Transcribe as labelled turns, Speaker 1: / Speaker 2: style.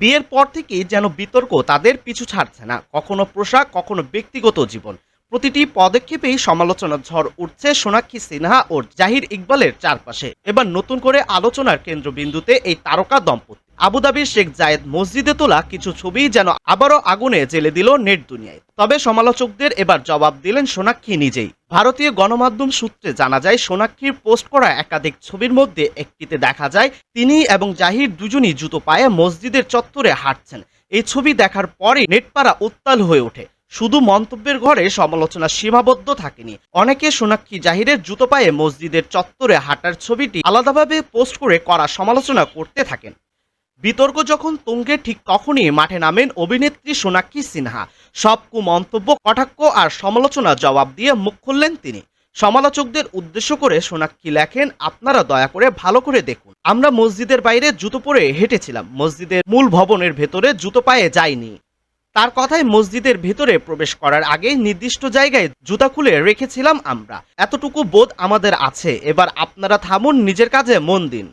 Speaker 1: বিয়ের পর থেকেই যেন বিতর্ক তাদের পিছু ছাড়ছে না। কখনো পোশাক, কখনো ব্যক্তিগত জীবন। প্রতিটি পদক্ষেপেই সমালোচনার ঝড় উঠছে সোনাক্ষী সিনহা ও জাহির ইকবালের চারপাশে। এবার নতুন করে আলোচনার কেন্দ্রবিন্দুতে এই তারকা দম্পতি। আবুধাবির শেখ জায়েদ মসজিদে তোলা কিছু ছবি যেন আবারও আগুনে জেলে দিল নেট দুনিয়ায়। তবে সমালোচকদের এবার জবাব দিলেন সোনাক্ষী নিজেই। ভারতীয় গণমাধ্যম সূত্রে জানা যায়, সোনাক্ষীর পোস্ট করা একাধিক ছবির মধ্যে একটিতে দেখা যায়, তিনি এবং জাহির দুজনই জুতো পায়ে মসজিদের চত্বরে হাঁটছেন। এই ছবি দেখার পরে নেটপাড়া উত্তাল হয়ে ওঠে। শুধু মন্তব্যের ঘরে সমালোচনা সীমাবদ্ধ থাকেনি। অনেকে সোনাক্ষী জাহিরের জুতো পায়ে মসজিদের চত্বরে হাঁটার ছবিটি আলাদাভাবে পোস্ট করে করা সমালোচনা করতে থাকেন। বিতর্ক যখন তুঙ্গে ঠিক তখনই মাঠে নামেন অভিনেত্রী সোনাক্ষী সিনহা। সব কুমন্তব্য, কটাক্ষ আর সমালোচনা জবাব দিয়ে মুখ খুললেন তিনি। সমালোচকদের উদ্দেশ্য করে সোনাক্ষী লেখেন, আপনারা দয়া করে ভালো করে দেখুন। আমরা মসজিদের বাইরে জুতো পরে হেঁটেছিলাম। মসজিদের মূল ভবনের ভেতরে জুতো পায়ে যায়নি তার কথায় মসজিদের ভেতরে প্রবেশ করার আগে নির্দিষ্ট জায়গায় জুতা খুলে রেখেছিলাম আমরা। এতটুকু বোধ আমাদের আছে। এবার আপনারা থামুন, নিজের কাজে মন দিন।